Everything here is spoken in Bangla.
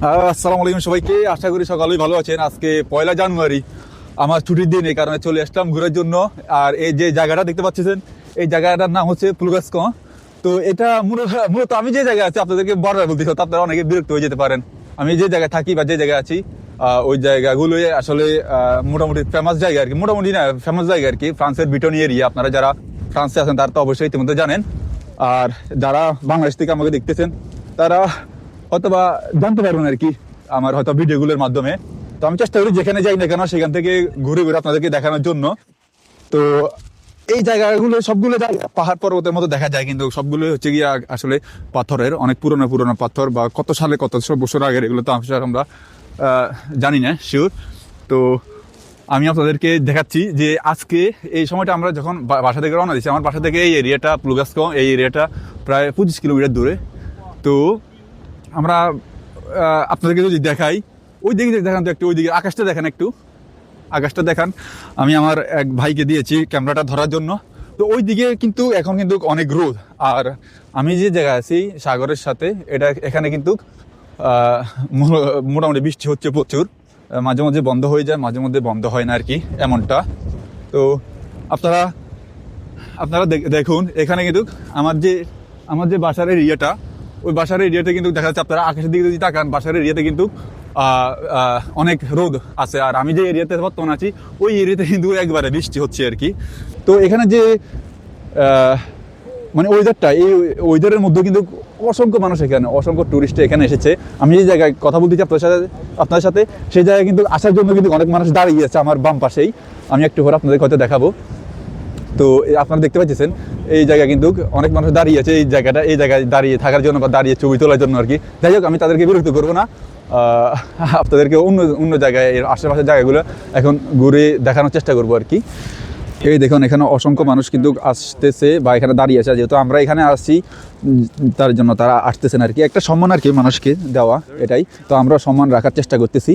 আসসালামু আলাইকুম সবাইকে। আশা করি সকালেই ভালো আছেন। আজকে পয়লা জানুয়ারি। আমার ছুটির দিন, এই কারণে চলে আসলাম ঘোরার জন্য। আর এই যে জায়গাটা দেখতে পাচ্ছেন, এই জায়গাটার নাম হচ্ছে পুলগাস্ক তো এটা মূলত মূলত আমি যে জায়গায় আছি, আপনাদেরকে বর্ডার বলতে হতো আপনারা অনেকে বিরক্ত হয়ে যেতে পারেন। আমি যে জায়গায় থাকি বা যে জায়গায় আছি ওই জায়গাগুলো আসলে মোটামুটি ফেমাস জায়গা আর কি। মোটামুটি না ফেমাস জায়গা আর কি, ফ্রান্সের বিটনি এরিয়া। আপনারা যারা ফ্রান্সে আছেন, তারা তো অবশ্যই ইতিমধ্যে জানেন। আর যারা বাংলাদেশ থেকে আমাকে দেখতেছেন, তারা অথবা জানতে পারবেন আর কি আমার হয়তো ভিডিওগুলোর মাধ্যমে। তো আমি চেষ্টা করি যেখানে যাই না কেন সেখান থেকে ঘুরে ঘুরে আপনাদেরকে দেখানোর জন্য। তো এই জায়গাগুলো সবগুলো জায়গা পাহাড় পর্বতের মতো দেখা যায়, কিন্তু সবগুলো হচ্ছে গিয়ে আসলে পাথরের, অনেক পুরনো পুরনো পাথর বা কত সালে কত সব বছর আগের, এগুলো তো আমরা জানি না শিওর তো আমি আপনাদেরকে দেখাচ্ছি যে আজকে এই সময়টা আমরা যখন বাসা থেকে রওনা দিচ্ছি আমার বাসা থেকে এই এরিয়াটা প্লুগাস্ক এই এরিয়াটা প্রায় পঁচিশ কিলোমিটার দূরে। তো আমরা আপনাদেরকে যদি দেখাই, ওই দিকে দেখান তো একটু, ওই দিকে, আকাশটা দেখেন একটু। আকাশটা দেখান। আমি আমার এক ভাইকে দিয়েছি ক্যামেরাটা ধরার জন্য। তো ওই দিকে কিন্তু এখন কিন্তু অনেক রোদ। আর আমি যে জায়গায় আছি, সাগরের সাথে, এটা এখানে কিন্তু মোটামুটি বৃষ্টি হচ্ছে প্রচুর। মাঝে মাঝে বন্ধ হয়ে যায়, মাঝে মধ্যে বন্ধ হয় না আর কি, এমনটা। তো আপনারা আপনারা দেখ- দেখুন, এখানে কিন্তু আমার যে আমার যে বাসার এরিয়াটা ওই বাসার এরিয়াতে কিন্তু দেখা যাচ্ছে আপনারা আকাশের দিকে যদি তাকান, বাসার এরিয়াতে কিন্তু অনেক রোদ আছে। আর আমি যে এরিয়াতে বর্তমান আছি, ওই এরিয়াতে কিন্তু একবারে বৃষ্টি হচ্ছে আর কি। তো এখানে যে মানে ওয়েদারটা এই ওয়েদারের মধ্যে কিন্তু অসংখ্য মানুষ এখানে, অসংখ্য টুরিস্ট এখানে এসেছে। আমি যে জায়গায় কথা বলতেছি আপনার সাথে আপনার সাথে, সেই জায়গায় কিন্তু আসার জন্য কিন্তু অনেক মানুষ দাঁড়িয়ে আছে আমার বাম পাশেই। আমি একটু পরে আপনাদের হয়তো দেখাবো। তো আপনারা দেখতে পাচ্ছেন, এই জায়গা কিন্তু অনেক মানুষ দাঁড়িয়ে আছে, এই জায়গাটা, এই জায়গায় দাঁড়িয়ে থাকার জন্য বা দাঁড়িয়ে ছবি তোলার জন্য আর কি। যাই হোক, আমি তাদেরকে বিরক্ত করব না। আপনাদেরকে অন্য অন্য জায়গায়, এর আশেপাশের জায়গাগুলো এখন ঘুরে দেখানোর চেষ্টা করব আর কি। এই দেখুন, এখানে অসংখ্য মানুষ কিন্তু আসতেছে বা এখানে দাঁড়িয়ে আছে। যেহেতু আমরা এখানে আসছি, তার জন্য তারা আসতেছেন আর কি। একটা সম্মান আর কি মানুষকে দেওয়া, এটাই। তো আমরা সম্মান রাখার চেষ্টা করতেছি।